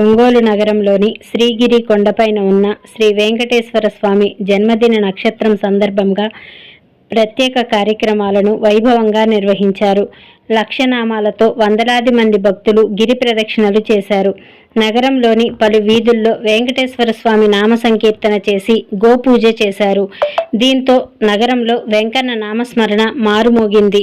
ఒంగోలు నగరంలోని శ్రీగిరి కొండపైన ఉన్న శ్రీ వెంకటేశ్వర స్వామి జన్మదిన నక్షత్రం సందర్భంగా ప్రత్యేక కార్యక్రమాలను వైభవంగా నిర్వహించారు. లక్షనామాలతో వందలాది మంది భక్తులు గిరి ప్రదక్షిణలు చేశారు. నగరంలోని పలు వీధుల్లో వెంకటేశ్వర స్వామి నామ సంకీర్తన చేసి గోపూజ చేశారు. దీంతో నగరంలో వెంకన్న నామస్మరణ మారుమోగింది.